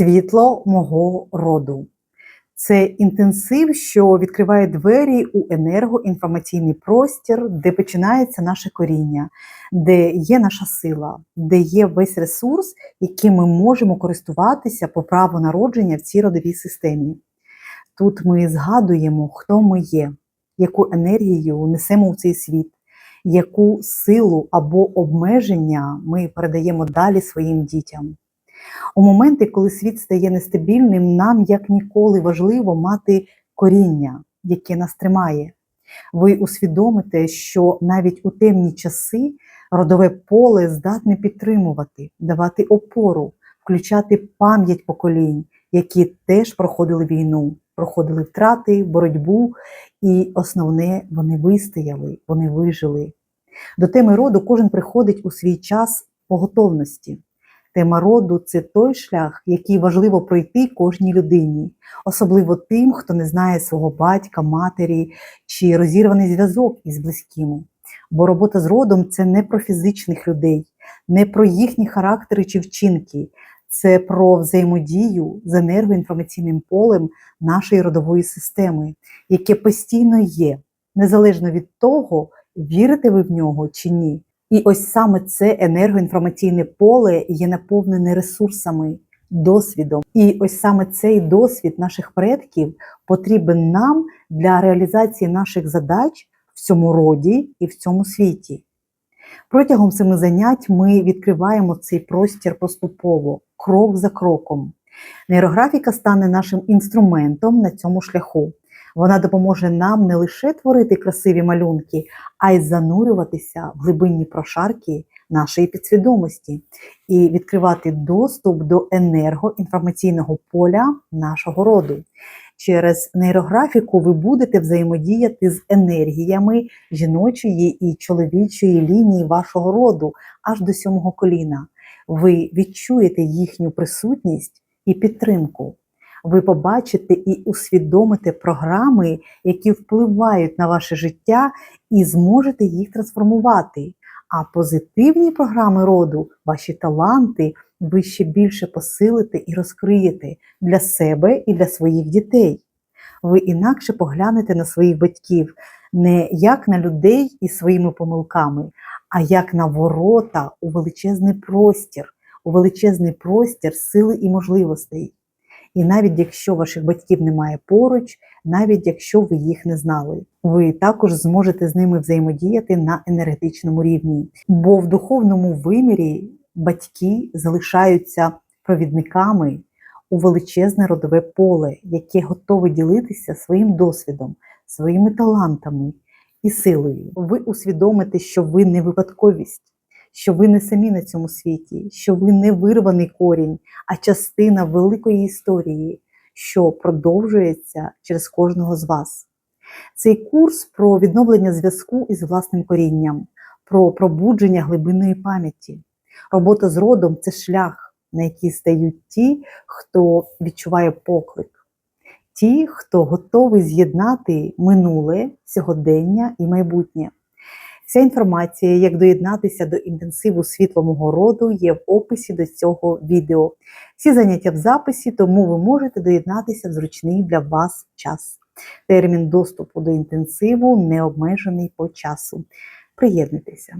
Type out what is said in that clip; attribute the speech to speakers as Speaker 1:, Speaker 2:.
Speaker 1: Світло мого роду. Це інтенсив, що відкриває двері у енергоінформаційний простір, де починається наше коріння, де є наша сила, де є весь ресурс, яким ми можемо користуватися по праву народження в цій родовій системі. Тут ми згадуємо, хто ми є, яку енергію несемо в цей світ, яку силу або обмеження ми передаємо далі своїм дітям. У моменти, коли світ стає нестабільним, нам як ніколи важливо мати коріння, яке нас тримає. Ви усвідомите, що навіть у темні часи родове поле здатне підтримувати, давати опору, включати пам'ять поколінь, які теж проходили війну, проходили втрати, боротьбу, і основне, вони вистояли, вони вижили. До теми роду кожен приходить у свій час по готовності. Тема роду це той шлях, який важливо пройти кожній людині, особливо тим, хто не знає свого батька, матері чи розірваний зв'язок із близькими. Бо робота з родом це не про фізичних людей, не про їхні характери чи вчинки, це про взаємодію з енергоінформаційним полем нашої родової системи, яке постійно є, незалежно від того, вірите ви в нього чи ні. І ось саме це енергоінформаційне поле є наповнене ресурсами, досвідом. І ось саме цей досвід наших предків потрібен нам для реалізації наших задач в цьому роді і в цьому світі. Протягом семи занять ми відкриваємо цей простір поступово, крок за кроком. Нейрографіка стане нашим інструментом на цьому шляху. Вона допоможе нам не лише творити красиві малюнки, а й занурюватися в глибинні прошарки нашої підсвідомості і відкривати доступ до енергоінформаційного поля нашого роду. Через нейрографіку ви будете взаємодіяти з енергіями жіночої і чоловічої лінії вашого роду аж до сьомого коліна. Ви відчуєте їхню присутність і підтримку ви побачите і усвідомите програми, які впливають на ваше життя, і зможете їх трансформувати. А позитивні програми роду, ваші таланти, ви ще більше посилите і розкриєте для себе і для своїх дітей. Ви інакше поглянете на своїх батьків не як на людей із своїми помилками, а як на ворота у величезний простір, у величезний простір сили і можливостей. І навіть якщо ваших батьків немає поруч, навіть якщо ви їх не знали, ви також зможете з ними взаємодіяти на енергетичному рівні. Бо в духовному вимірі батьки залишаються провідниками у величезне родове поле, яке готове ділитися своїм досвідом, своїми талантами і силою. Ви усвідомите, що ви не випадковість що ви не самі на цьому світі, що ви не вирваний корінь, а частина великої історії, що продовжується через кожного з вас. Цей курс про відновлення зв'язку із власним корінням, про пробудження глибинної пам'яті. Робота з родом це шлях, на який стають ті, хто відчуває поклик, ті, хто готовий з'єднати минуле, сьогодення і майбутнє. Вся інформація, як доєднатися до інтенсиву світло мого роду, є в описі до цього відео. Всі заняття в записі, тому ви можете доєднатися в зручний для вас час. Термін доступу до інтенсиву не обмежений по часу. Приєднуйтеся!